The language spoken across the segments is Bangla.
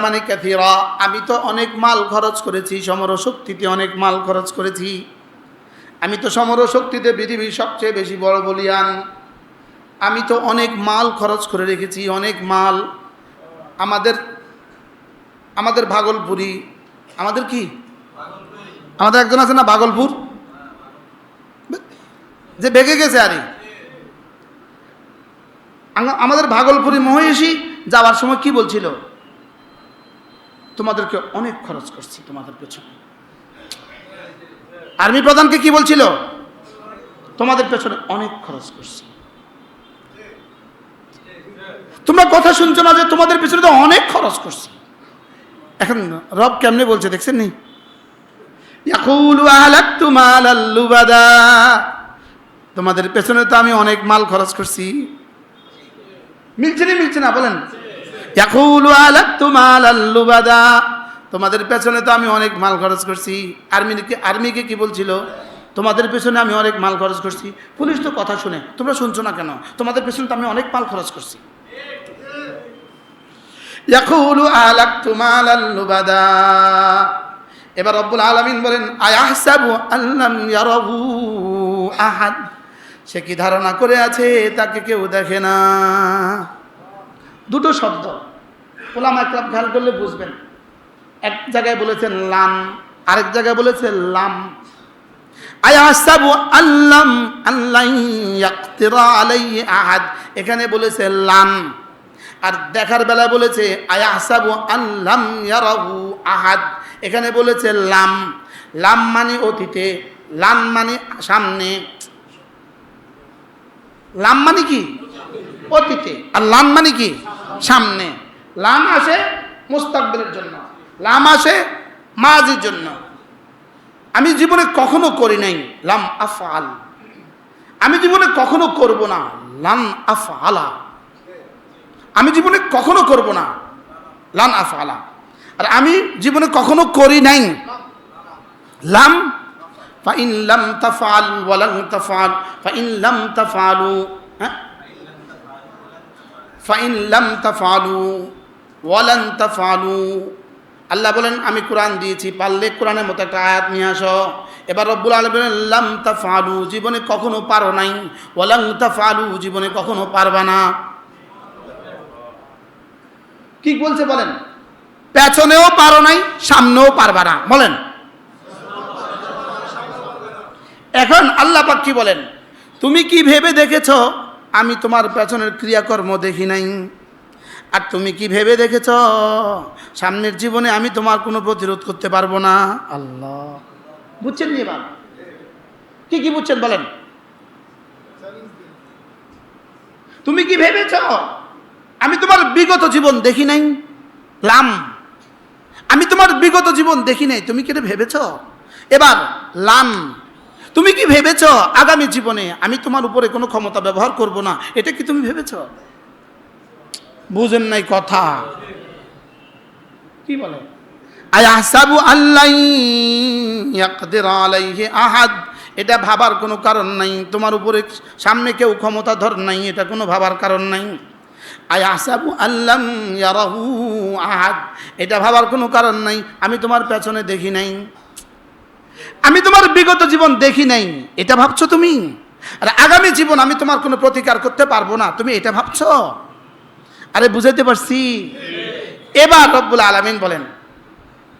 মানে আমি তো অনেক মাল খরচ করেছি, সমর শক্তিতে অনেক মাল খরচ করেছি। আমি তো সমর শক্তিতে পৃথিবীর সবচেয়ে বেশি বড় বলিয়ান। আমি তো অনেক মাল খরচ করে রেখেছি, অনেক মাল। আমাদের আমাদের ভাগলপুরি, আমাদের কি? আমাদের একজন আছে না ভাগলপুর? যে বেগে গেছে আরে। আমাদের ভাগলপুরি মহেশী যাওয়ার সময় কি বলছিল? তোমাদেরকে অনেক খরচ করছি তোমাদের পেছনে। আর্মি প্রধানকে কি বলছিল? তোমাদের পেছনে অনেক খরচ করছি। তোমরা কথা শুনছো না যে তোমাদের পেছনে তো অনেক খরচ করছি। এখন রব কেমনে বলছে দেখছেন নি? তোমাদের পেছনে তো আমি অনেক মাল খরচ করছি। মিলছে না মিলছে না, বলেন। তোমাদের পেছনে তো আমি অনেক মাল খরচ করছি। আর্মিকে আর্মিকে কি বলছিল? তোমাদের পেছনে আমি অনেক মাল খরচ করছি। পুলিশ তো কথা শুনে, তোমরা শুনছো না কেন? তোমাদের পেছনে তো আমি অনেক মাল খরচ করছি। এবার রব্বুল আলামিন বলেন, আয়াহসাবু আল্লাম আহাদ? সে কি ধারণা করে আছে? তাকে কেউ দেখে না। দুটো শব্দ। ওলামা ক্লাব খেয়াল করলে বুঝবেন। এক জায়গায় বলেছেন লাম, আরেক জায়গায় বলেছে লাম। আয়াহসাবু আল্লাম আহাদ। এখানে বলেছে লাম। আর দেখার বেলা বলেছে আয়াহসাবু আল্লাম ইয়ারাহু আহাদ। এখানে বলেছে লাম। লাম মানে অতীতে, লাম মানে সামনে। লাম মানে কি? অতীতে। আর লাম মানে কি? সামনে। লাম আসে মুস্তাকবিলের জন্য। লাম আসে মাজির জন্য। আমি জীবনে কখনো করি নাই লাম আফআল। আমি জীবনে কখনো করব না লান আফআলা। আমি জীবনে কখনো করব না লান আফআলা। আর আমি জীবনে কখনো করি নাই লাম ফাইন লাম তাফআল ওয়ালান তাফআল, ফাইন লাম তাফআলু হ্যাঁ? ফাইন লাম তাফআলু ওয়ালান তাফআলু। আল্লাহ বলেন, আমি কোরআন দিয়েছি, পারলে কোরআনের মতো একটা আয়াত নিয়ে আসো। এবার রব্বুল বলেন, লাম তাফআলু, জীবনে কখনো পারো নাই। ওয়ালান তাফআলু, জীবনে কখনো পারবা না। কি বলছে বলেন? পেছনেও পারো নাই, সামনেও পারবা না। বলেন। এখন আল্লাহ পাক কি বলেন? তুমি কি ভেবে দেখেছ আমি তোমার পেছনের ক্রিয়াকর্ম দেখি নাই? আর তুমি কি ভেবে দেখেছ সামনের জীবনে আমি তোমার কোনো প্রতিরোধ করতে পারব না? আল্লাহ। বুঝছেন নি এবার? কি কি বুঝছেন বলেন? তুমি কি ভেবেছ আমি তোমার বিগত জীবন দেখি নাই? লাম। আমি তোমার বিগত জীবন দেখি নাই তুমি কি এটা ভেবেছ? এবার লাম। তুমি কি ভেবেছ আগামী জীবনে আমি তোমার উপরে কোনো ক্ষমতা ব্যবহার করব না? এটা কি তুমি ভেবেছ? বুঝেন নাই কথা। কি বলে? আয়াসাবু আল্লাহ আহাদ। এটা ভাবার কোনো কারণ নাই। তোমার উপরে সামনে কেউ ক্ষমতা ধর নাই, এটা কোনো ভাবার কারণ নাই। আয়াসাবু আল্লাম ইয়ারাহু আহাদ। এটা ভাবার কোনো কারণ নাই। আমি তোমার পেছনে দেখি নাই। আমি তোমার বিগত জীবন দেখি নাই। এটা ভাবছ তুমি? আর আগামী জীবন আমি তোমার কোনো প্রতিকার করতে পারব না। তুমি এটা ভাবছ? আরে বুঝাইতে পারছি। এবার রব্বুল আলামিন বলেন,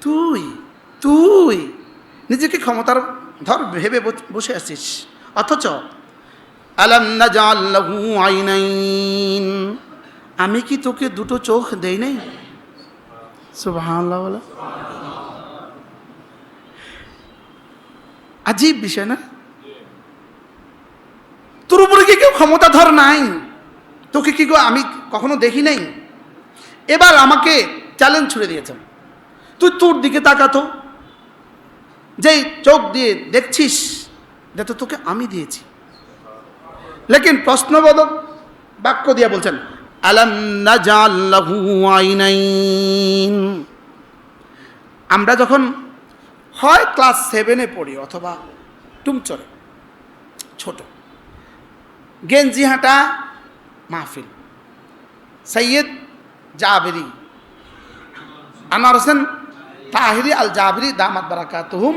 তুই তুই নিজেকে ক্ষমতার ধর ভেবে বসে আছিস। অথচ আমি কি তোকে দুটো চোখ দেই নাই? সুবহানাল্লাহ আজীব বিষয় না? তোর উপরে কি কেউ ক্ষমতা ধর নাই? তোকে কি গো আমি কখনো দেখি নাই? এবার আমাকে চ্যালেঞ্জ ছুড়ে দিয়েছেন তুই তোর দিকে তাকাতো। যেই চোখ দিয়ে দেখছিস এটা তো তোকে আমি দিয়েছি। লেকিন প্রশ্নবোধক বাক্য দিয়ে বলছেন, আলাম আমরা যখন হয় ক্লাস সেভেনে পড়ি অথবা টুমচরে, ছোট। গেঞ্জি হাঁটা, মাহফিল। সৈয়দ জাবেরি, আনোয়ার হোসেন তাহিরি আল জাবরি দামাত বারাকাতুহুম,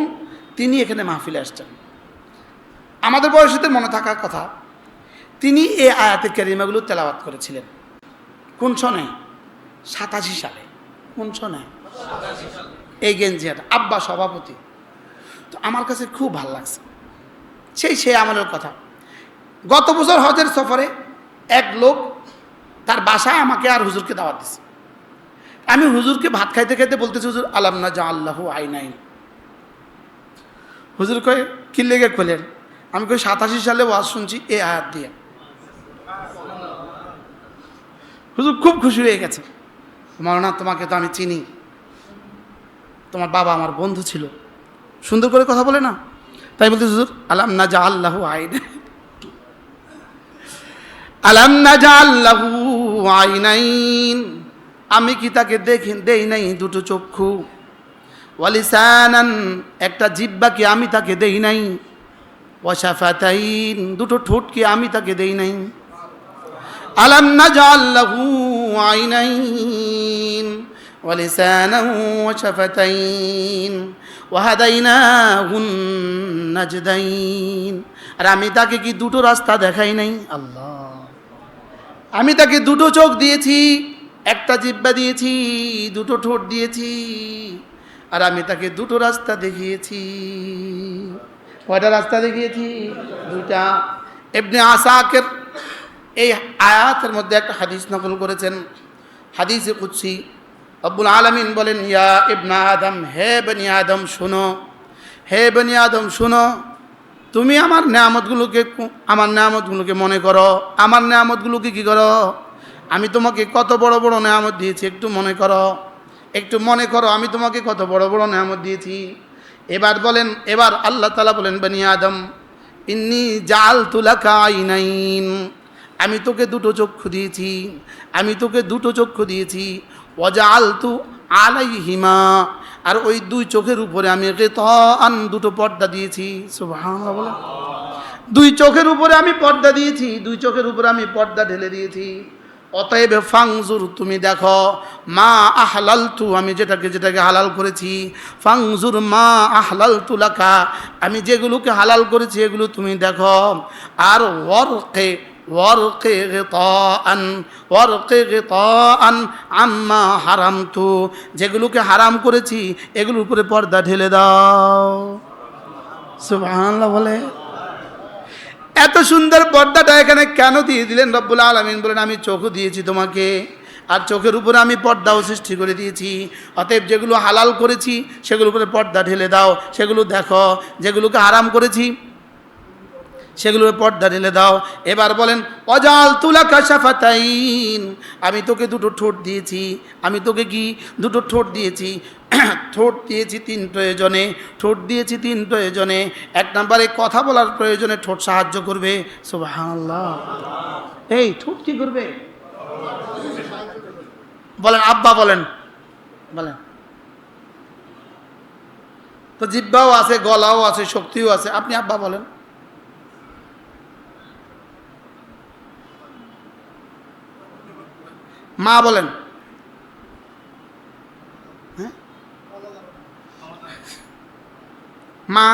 তিনি এখানে মাহফিলে আসছেন। আমাদের বয়সীদের মনে থাকার কথা, তিনি এই আয়াতে ক্যারিমাগুলো তেলাওয়াত করেছিলেন। কোন সনে? সাতাশি সালে। কোন সনে? এই গেঞ্জিয়াটা আব্বা সভাপতি। তো আমার কাছে খুব ভালো লাগছে। সেই সেই আমলের কথা। গত বছর হজের সফরে এক লোক তার বাসায় আমাকে আর হুজুরকে দাওয়াত দিছে। আমি হুজুরকে ভাত খাইতে খাইতে বলতেছি, হুজুর, আলাম না যা আল্লাহ আই নাই হুজুর কয়ে, কি লেগে খোলেন আমি কই, সাতাশি সালে ওয়াজ শুনছি, এ আয়াত দিয়ে। হুজুর খুব খুশি হয়ে গেছে। মাওলানা, তোমাকে তো আমি চিনি। তোমার বাবা আমার বন্ধু ছিল। সুন্দর করে কথা বলে না? তাই বলতে হুজুর, আলাম না যা আল্লাহ আইন আলাম না যা আল্লাহ আইনাইন আমি কি তাকে দেখি, দেই নাই দুটো চক্ষু? ওয়ালিসানান একটা জিব্বা কি আমি তাকে দেই নাই। ওয়াশাফাতাইন দুটো ঠোঁট কি আমি তাকে দেই নাই। আলাম না জাল্লাহু আইনাইন ওয়ালিসানান ওয়াশাফাতাইন ওয়াহাদাইনাহুন নাজদাইন আর আমি তাকে কি দুটো রাস্তা দেখাই নাই? আল্লাহ। আমি তাকে দুটো চোখ দিয়েছি, একটা জিব্বা দিয়েছি, দুটো ঠোঁট দিয়েছি, আর আমি তাকে দুটো রাস্তা দেখিয়েছি। কয়টা রাস্তা দেখিয়েছি? দুটা এমনি আসাকের এই আয়াতের মধ্যে একটা হাদিস নকল করেছেন, হাদিসে কুৎসি আব্বুল আলমিন বলেন, ইয়া ইবনা আদম, হে বনি আদম, শুনো। হে বনি আদম, শুনো। তুমি আমার নেয়ামতগুলোকে আমার নেয়ামতগুলোকে মনে করো। আমার নেয়ামতগুলোকে কী করো? আমি তোমাকে কত বড় বড় নেয়ামত দিয়েছি, একটু মনে করো। একটু মনে করো, আমি তোমাকে কত বড় বড় নেয়ামত দিয়েছি। এবার বলেন, এবার আল্লাহ তালা বলেন, বনি আদম, ইন্নি জাল তুলাকা আইনাইন, আমি তোকে দুটো চক্ষু দিয়েছি, আমি তোকে দুটো চক্ষু দিয়েছি অজা আলতু আলাই হিমা আর ওই দুই চোখের উপরে আমি আন দুটো পর্দা দিয়েছি। দুই চোখের উপরে আমি পর্দা দিয়েছি, দুই চোখের উপরে আমি পর্দা ঢেলে দিয়েছি। অতএব ফাংজুর, তুমি দেখো, মা আহলাল তু আমি যেটাকে যেটাকে হালাল করেছি। ফাংজুর মা আহলাল তুলাকা আমি যেগুলোকে হালাল করেছি, এগুলো তুমি দেখো। আর ওয়ারকে ওয়ারকে গিতাআন ওয়ারকে গিতাআন আম্মা হারামতু, যেগুলোকে হারাম করেছি, এগুলোর উপরে পর্দা ঢেলে দাও। সুবহানাল্লাহ বলে। এত সুন্দর পর্দাটা এখানে কেন দিয়ে দিলেন রব্বুল আলমিন? বলেন, আমি চোখ দিয়েছি তোমাকে, আর চোখের উপরে আমি পর্দাও সৃষ্টি করে দিয়েছি। অতএব যেগুলো হালাল করেছি, সেগুলোর উপরে পর্দা ঢেলে দাও। সেগুলো দেখো, যেগুলোকে আরাম করেছি সেগুলোর পর্দা ঢেলে দাও। এবার বলেন, অজাল তুলা কাশাফাতাইন আমি তোকে দুটো ঠোঁট দিয়েছি। আমি তোকে কি? দুটো ঠোঁট দিয়েছি। ঠোঁট দিয়েছি তিন প্রয়োজনে। ঠোঁট দিয়েছি তিন প্রয়োজনে। এক নম্বরে কথা বলার প্রয়োজনে ঠোঁট সাহায্য করবে। সুবহানাল্লাহ। এই, ঠোঁট কি করবে? বলেন, আব্বা বলেন। বলেন। তো জিব্বাও আছে, গলাও আছে, শক্তিও আছে। আপনি আব্বা বলেন। মা বলেন। হ্যাঁ? মা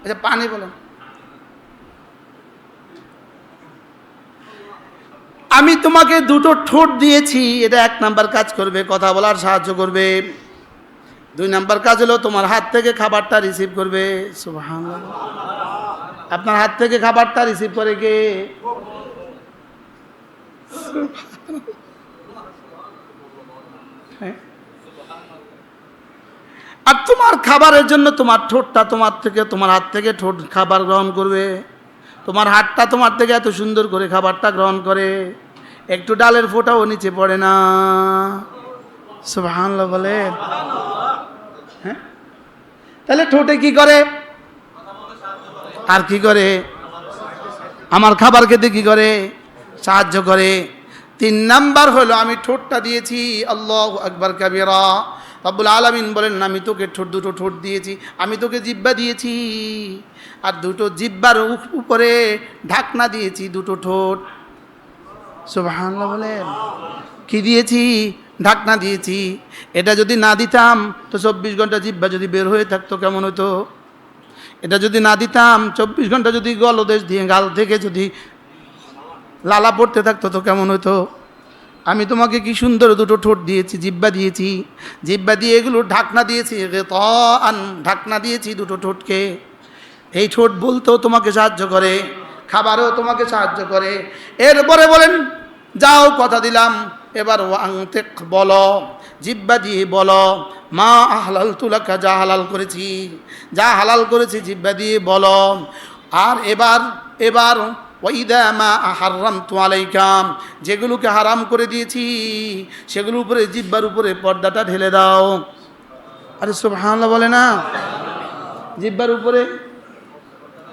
আচ্ছা পানি বলেন। আমি তোমাকে দুটো ঠোঁট দিয়েছি, এটা এক নাম্বার কাজ করবে, কথা বলার সাহায্য করবে। দুই নাম্বার কাজ হলো তোমার হাত থেকে খাবারটা রিসিভ করবে। আপনার হাত থেকে খাবারটা রিসিভ করে কে। আর তোমার খাবারের জন্য তোমার ঠোঁটটা তোমার থেকে, তোমার হাত থেকে ঠোঁট খাবার গ্রহণ করবে। তোমার হাতটা তোমার থেকে এত সুন্দর করে খাবারটা গ্রহণ করে। একটু ডালের ফোঁটাও নিচে পড়ে না। সুবহানাল্লাহ বলে হ্যাঁ? তাহলে ঠোঁটে কি করে? আর কি করে? আমার খাবার খেতে কি করে? সাহায্য করে। তিন নাম্বার হলো, আমি ঠোঁটটা দিয়েছি, আল্লাহ আকবর কাবিরা। রব্বুল আলমিন বলেন না আমি তোকে ঠোঁট, দুটো ঠোঁট দিয়েছি, আমি তোকে জিব্বা দিয়েছি। আর দুটো জিব্বার উপ- উপরে ঢাকনা দিয়েছি, দুটো ঠোঁট। সুবহানাল্লাহ বলেন। কি দিয়েছি? ঢাকনা দিয়েছি। এটা যদি না দিতাম, তো চব্বিশ ঘণ্টা জিব্বা যদি বের হয়ে থাকতো, কেমন হতো? এটা যদি না দিতাম, চব্বিশ ঘণ্টা যদি গলদেশ দিয়ে গাল থেকে যদি লালা পড়তে থাকতো তো, কেমন হতো আমি তোমাকে কি সুন্দর দুটো ঠোঁট দিয়েছি, জিব্বা দিয়েছি? জিব্বা দিয়ে এগুলো ঢাকনা দিয়েছি আন ঢাকনা দিয়েছি দুটো ঠোঁটকে। এই ঠোঁট বলতেও তোমাকে সাহায্য করে, খাবারও তোমাকে সাহায্য করে। এরপরে বলেন, যাও কথা দিলাম, এবার ওয়াংতেক বলো, জিব্বা দিয়ে বলো, মা হালাল তুলাকা যা হালাল করেছি, যা হালাল করেছি জিব্বা দিয়ে বলো। আর এবার এবার ওইদা মা হারাম তোয়ালাইকাম যেগুলোকে হারাম করে দিয়েছি, সেগুলোর উপরে, জিব্বার উপরে পর্দাটা ঢেলে দাও। আরে সব হামলা বলে না? জিব্বার উপরে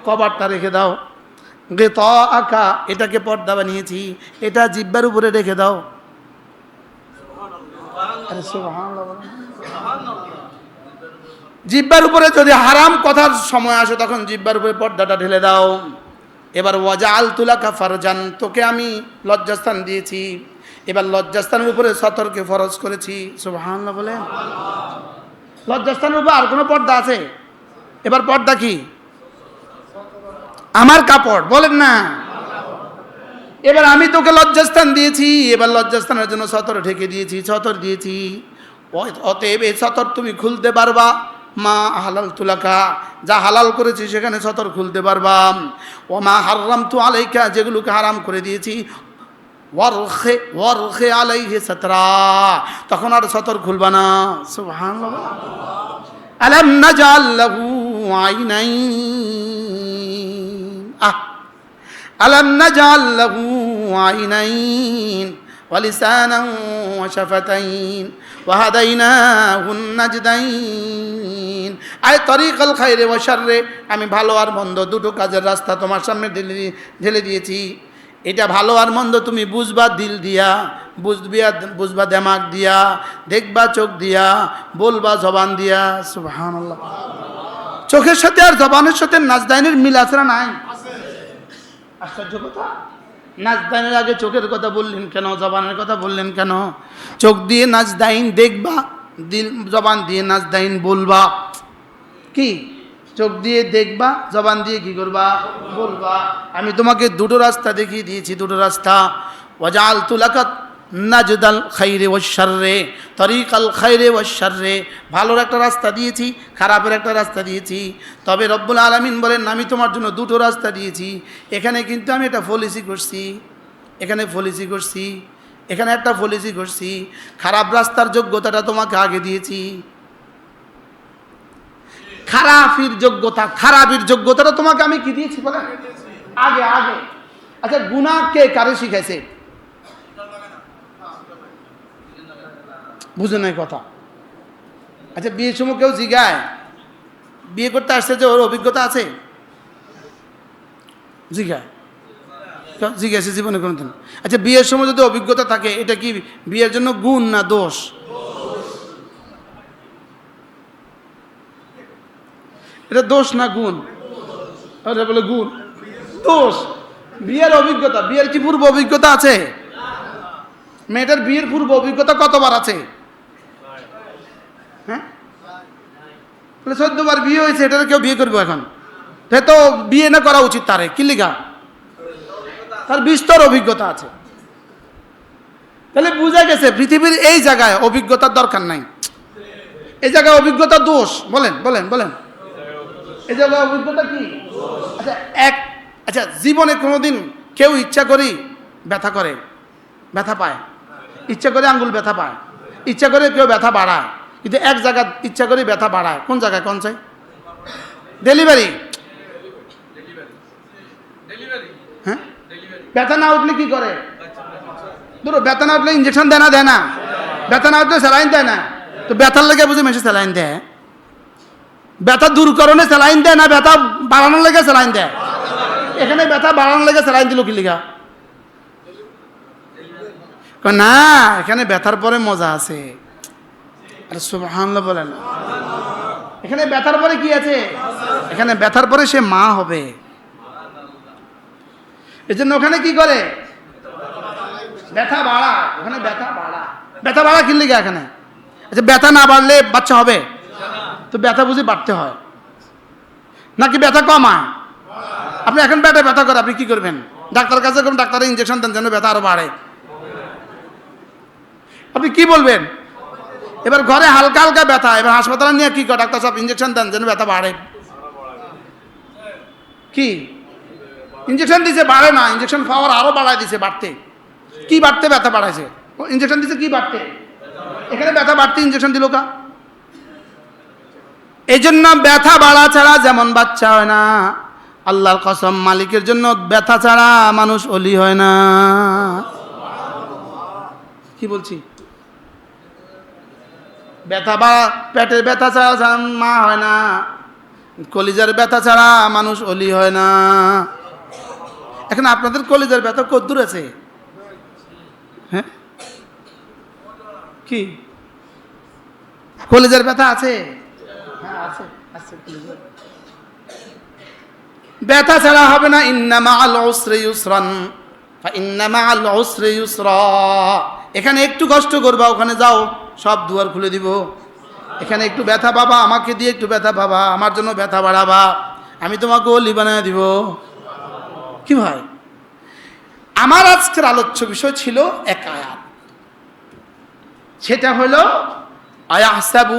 কভারটা রেখে দাও। গে ত আঁকা এটাকে পর্দা বানিয়েছি, এটা জিব্বার উপরে রেখে দাও। আরে সুবহানাল্লাহ বলে। জিব্বার উপরে যদি হারাম কথার সময় আসে, তখন জিব্বার উপরে পর্দাটা ঢেলে দাও। এবার ওয়াজা আল তুলা কাফারজান তোকে আমি লজ্জাস্থান দিয়েছি। এবার লজ্জাস্থানের উপরে সতর্কে ফরজ করেছি। সুবহানাল্লাহ বলেন। লজ্জাস্থানের উপর আর কোনো পর্দা আছে? এবার পর্দা কি? আমার কাপড়, বলেন না। এবার আমি তোকে লজ্জাস্থান দিয়েছি। এবার লজ্জাস্থানের জন্য সতর ঢেকে দিয়েছি, সতর দিয়েছি। অতএব এই সতর তুমি খুলতে পারবা। মা হালাল তুলাকা যা হালাল করেছি সেখানে সতর খুলতে পারবা ও মা হারাম তু আলাইকা যেগুলোকে হারাম করে দিয়েছি ওয়ারখে ওয়ারখে আলাইহে সতরা তখন আর সতর খুলবা না সুবহানাল্লাহ আলাম নাজাল লাহু আইনাইন আহ ألم نجعل له عينين ولسانا وشفتين وهديناه النجدين আই তরিকাল খাইরে ও শাররে, আমি ভালো আর মন্দ দুটো কাজের রাস্তা তোমার সামনে ঢেলে ঢেলে দিয়েছি। এটা ভালো আর মন্দ তুমি বুঝবা দিল দিয়া, বুঝবিয়া বুঝবা দেমাক দিয়া, দেখবা চোখ দিয়া, বলবা জবান দিয়া, সুবহানাল্লাহ। চোখের সাথে আর জবানের সাথে নাজদাইনের মিল আছে না নাই? আশ্চর্য কথা। নাজদাইনের আগে চোখের কথা বললেন কেন, জবানের কথা বললেন কেন? চোখ দিয়ে নাজদাইন দেখবা, দিল জবান দিয়ে নাজদাইন বলবা। কি? চোখ দিয়ে দেখবা, জবান দিয়ে কি করবা? বলবা, আমি তোমাকে দুটো রাস্তা দেখিয়ে দিয়েছি, দুটো রাস্তা। ওয়াজাল তুলাকাত নাজদাল খাইরে ওয়াশাররে তরিকাল খাইরে ওয়াশাররে ভালোর একটা রাস্তা দিয়েছি, খারাপের একটা রাস্তা দিয়েছি। তবে রব্বুল আলামিন বলেন, আমি তোমার জন্য দুটো রাস্তা দিয়েছি। এখানে কিন্তু আমি একটা পলিসি করছি। এখানে পলিসি করছি। এখানে একটা পলিসি করছি। খারাপ রাস্তার যোগ্যতাটা তোমাকে আগে দিয়েছি। খারাপির যোগ্যতা, খারাপির যোগ্যতাটা তোমাকে আমি কি দিয়েছি বলে আগে আগে। আচ্ছা গুণা কে কারে শিখাইছে? বুঝে নাই কথা। আচ্ছা বিয়ের সময় কেউ জিগায়? বিয়ে করতে আসছে যে ওর অভিজ্ঞতা আছে? জিগায়। জিজ্ঞাসা জীবনে কোনো আচ্ছা বিয়ের সময় যদি অভিজ্ঞতা থাকে, এটা কি বিয়ের জন্য গুণ না দোষ? এটা দোষ না গুণ? বলে গুণ। দোষ। বিয়ের অভিজ্ঞতা। বিয়ের কি পূর্ব অভিজ্ঞতা আছে? মেয়েটার বিয়ের পূর্ব অভিজ্ঞতা কতবার আছে? হ্যাঁ? চোদ্দবার বিয়ে হয়েছে এটা কেউ বিয়ে করব এখন? সে তো বিয়ে না করা উচিত তারে, কি লিখা তার বিস্তর অভিজ্ঞতা আছে। তাহলে বুঝা গেছে, পৃথিবীর এই জায়গায় অভিজ্ঞতার দরকার নাই। এই জায়গায় অভিজ্ঞতা দোষ। বলেন বলেন বলেন। এই জায়গায় অভিজ্ঞতা কি? আচ্ছা এক আচ্ছা জীবনে কোনোদিন কেউ ইচ্ছা করি ব্যথা করে, ব্যথা পায়। ইচ্ছা করে আঙ্গুল ব্যথা পায়। ইচ্ছা করে কেউ ব্যথা বাড়ায়। কিন্তু এক জায়গা ইচ্ছা করে ব্যথা বাড়ায়। কোন জায়গায়? কোন চাই ডেলিভারি হ্যাঁ? ব্যথা না উঠলে কি করে? ধরো, ব্যথা না উঠলে ইঞ্জেকশন দেয় না দেয় না। ব্যথা না উঠলে স্যালাইন দেয় না। তো ব্যথার লেগে বুঝে মেশে স্যালাইন দেয়। ব্যথা দূরকরণে স্যালাইন দেয় না, ব্যথা বাড়ানোর লেগে স্যালাইন দেয়। এখানে ব্যথা বাড়ানোর লেগে স্যালাইন দিল কি লিখা না, এখানে ব্যথার পরে মজা আছে। আরে সুবহানাল্লাহ বলেন। এখানে ব্যথার পরে কি আছে? এখানে ব্যথার পরে সে মা হবে। এই জন্য ওখানে কি করে? ব্যথা বাড়া, ওখানে ব্যথা বাড়া। ব্যথা বাড়া কিনলে এখানে? আচ্ছা ব্যথা না বাড়লে বাচ্চা হবে? তো ব্যথা বুঝি বাড়তে হয়। নাকি ব্যথা কমায়? আপনি এখন ব্যথা ব্যথা করে, আপনি কি করবেন? ডাক্তার কাছে করবেন ডাক্তার ইঞ্জেকশন দেন যেন ব্যথা আরও বাড়ে। আপনি কি বলবেন? এবার ঘরে হালকা হালকা ব্যথা, এবার হাসপাতালে নিয়ে কি করে? ডাক্তার সব ইঞ্জেকশন দেন যেন ব্যথা বাড়ে। কি? ইঞ্জেকশন দিছে, বাড়ে না। ইঞ্জেকশন পাওয়ার আরও বাড়ায় দিছে, বাড়তে। কি বাড়তে? ব্যথা বাড়াইছে। ইঞ্জেকশন দিছে, কি বাড়তে? এখানে ব্যথা বাড়তে ইঞ্জেকশন দিল কা? এই জন্য ব্যথা বাড়া ছাড়া যেমন বাচ্চা হয় না, আল্লাহর কসম মালিকের জন্য ব্যথা ছাড়া মানুষ অলি হয় না। কি বলছি? ব্যথা বা পেটের ব্যথা ছাড়া মা হয় না, কলিজার ব্যথা ছাড়া মানুষ অলি হয় না। এখন আপনাদের কলিজার ব্যথা কদ্দূর আছে? হ্যাঁ? কি? কলিজার ব্যথা আছে? ব্যথা ছাড়া হবে না, ইন্নামা আল ওসরে ইউসরান ইন্নামা আল ওসরে ইউসরা। এখানে একটু কষ্ট করবা, ওখানে যাও, সব দুয়ার খুলে দিব। এখানে একটু ব্যথা পাবা, আমাকে দিয়ে একটু ব্যথা পাবা, আমার জন্য ব্যথা বাড়াবা। আমি তোমাকে অলি বানিয়ে দিব। কি ভাই? আমার আজকের আলোচ্য বিষয় ছিল এক আয়াত। সেটা হলো, আয়াহসাবু